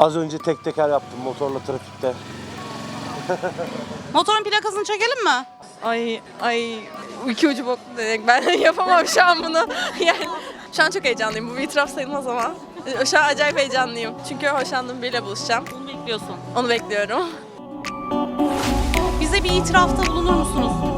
Az önce tek teker yaptım motorla trafikte. Motorun plakasını çekelim mi? Ay ay iki ucu boklu dedik. Ben yapamam şu an bunu. Yani şu an çok heyecanlıyım. Bu bir itiraf sayılmaz ama. Şu an acayip heyecanlıyım. Çünkü hoşlandığım biriyle buluşacağım. Bunu bekliyorsun. Onu bekliyorum. Bize bir itirafta bulunur musunuz?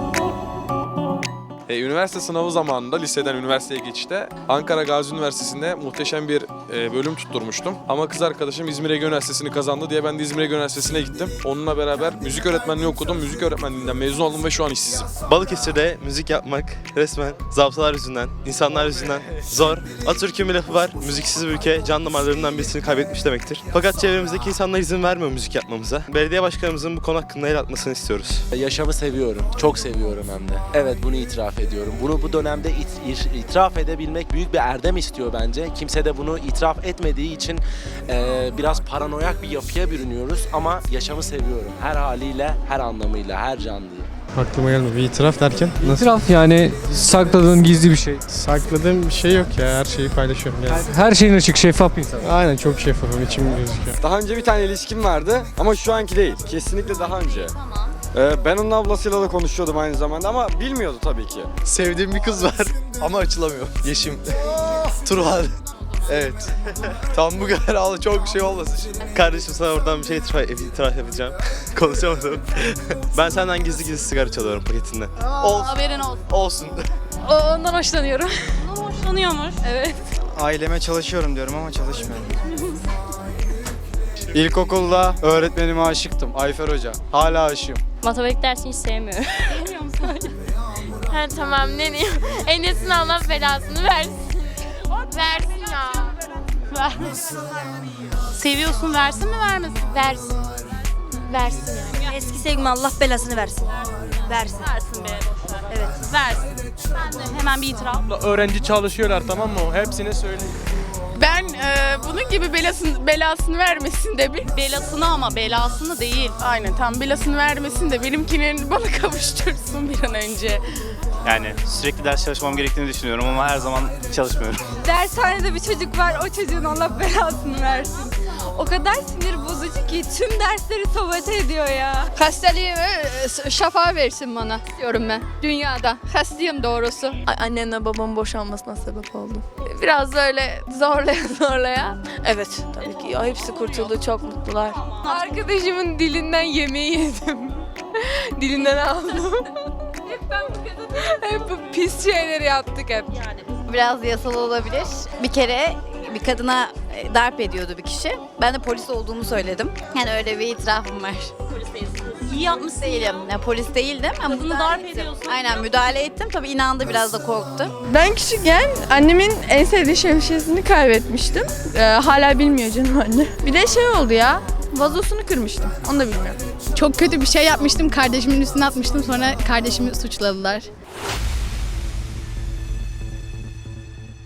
E, üniversite sınavı zamanında liseden üniversiteye geçişte Ankara Gazi Üniversitesi'nde muhteşem bir e, bölüm tutturmuştum. Ama kız arkadaşım İzmir Ege Üniversitesi'ni kazandı diye ben de İzmir Ege Üniversitesi'ne gittim. Onunla beraber müzik öğretmenliği okudum. Müzik öğretmenliğinden mezun oldum ve şu an işsizim. Balıkesir'de müzik yapmak resmen zabıtalar yüzünden, insanlar yüzünden zor. Atatürk'ün bir lafı var, müziksiz bir ülke can damarlarından birisini kaybetmiş demektir. Fakat çevremizdeki insanlar izin vermiyor müzik yapmamıza. Belediye başkanımızın bu konu hakkında el atmasını istiyoruz. Yaşamı seviyorum. Çok seviyorum hem de. Evet bunu itiraf ediyorum. Bunu bu dönemde it- ir- itiraf edebilmek büyük bir erdem istiyor bence. Kimse de bunu itiraf etmediği için eee, biraz paranoyak bir yapıya bürünüyoruz ama yaşamı seviyorum. Her haliyle, her anlamıyla, her canlıyı. Aklıma gelmedi. Bir itiraf derken nasıl? İtiraf yani sakladığın gizli bir şey. Sakladığım bir şey yok ya. Her şeyi paylaşıyorum yani. Her şeyin açık, şeffaf bir insan. Aynen çok şeffafım. içim gözüküyor. Daha önce bir tane ilişkim vardı ama şu anki değil. Kesinlikle daha önce. Ee, ben onun ablasıyla da konuşuyordum aynı zamanda ama bilmiyordu tabii ki. Sevdiğim bir kız var ama açılamıyor. Yeşim. Turhan. Evet. Tam bu kadar ağlı çok şey olmasın. Kardeşim sana oradan bir şey itiraf, itiraf yapacağım. Konuşamadım. ben senden gizli gizli sigara çalıyorum paketinden. Olsun. Haberin olsun. Olsun. O, ondan hoşlanıyorum. Bundan hoşlanıyormuş. Evet. Aileme çalışıyorum diyorum ama çalışmıyorum. İlkokulda öğretmenime aşıktım Ayfer Hoca. Hala aşığım. Matematik dersini hiç sevmiyorum. Sevmiyor musun? ha, tamam ne diyeyim? Enes'in Allah belasını versin. versin ya. Seviyorsun versin mi vermesin? Versin. Versin yani. Eski sevgilime Allah belasını versin. Versin. Versin be. Evet. Versin. Ben de hemen bir itiraf. Öğrenci çalışıyorlar tamam mı? Hepsine söyle. Ben e, bunun gibi belasını, belasını vermesin de bir. Belasını ama belasını değil. Aynen tam belasını vermesin de benimkinin bana kavuştursun bir an önce. Yani sürekli ders çalışmam gerektiğini düşünüyorum ama her zaman çalışmıyorum. Dershanede bir çocuk var, o çocuğun Allah belasını versin. O kadar sinir bozucu ki tüm dersleri sabote ediyor ya. Hastalığımı şafa versin bana diyorum ben. Dünyada. Hastayım doğrusu. Annemle babamın boşanmasına sebep oldum. Biraz böyle zorlaya zorlaya. Evet tabii ki ya hepsi kurtuldu çok mutlular. Arkadaşımın dilinden yemeği yedim. dilinden aldım. hep ben bu kadar. Hep bu pis şeyleri yaptık hep. Biraz yasal olabilir. Bir kere bir kadına e, darp ediyordu bir kişi. Ben de polis olduğumu söyledim. Yani öyle bir itirafım var. İyi yapmışsın Değilim. Ya, polis değildim. Ama Kadını darp ettim. ediyorsun. Aynen müdahale ettim. Tabii inandı biraz da korktu. Ben küçükken annemin en sevdiği şemsiyesini kaybetmiştim. Ee, hala bilmiyor canım anne. Bir de şey oldu ya. Vazosunu kırmıştım. Onu da bilmiyorum. Çok kötü bir şey yapmıştım. Kardeşimin üstüne atmıştım. Sonra kardeşimi suçladılar.